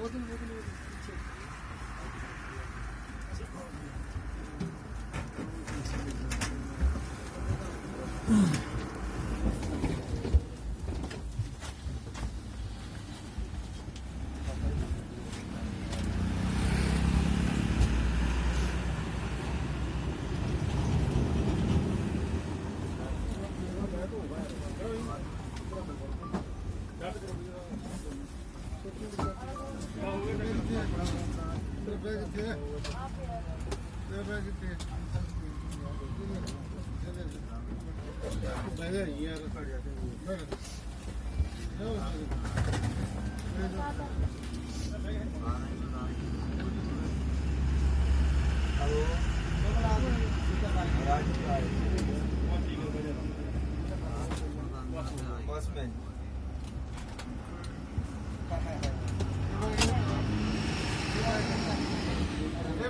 모든 모든 모든 그치. 음. ਬੇਬੇ ਕਿੱਥੇ ਹੈ? ਬੇਬੇ ਕਿੱਥੇ ਹੈ? ਬਹਿ ਜਾ ਯਾਰ ਸਾਡੇ ਤੇ ਬਹਿ ਜਾ। ਲਓ ਜੀ। ਬਹਿ ਜਾ। ਬਸ ਮੈਂ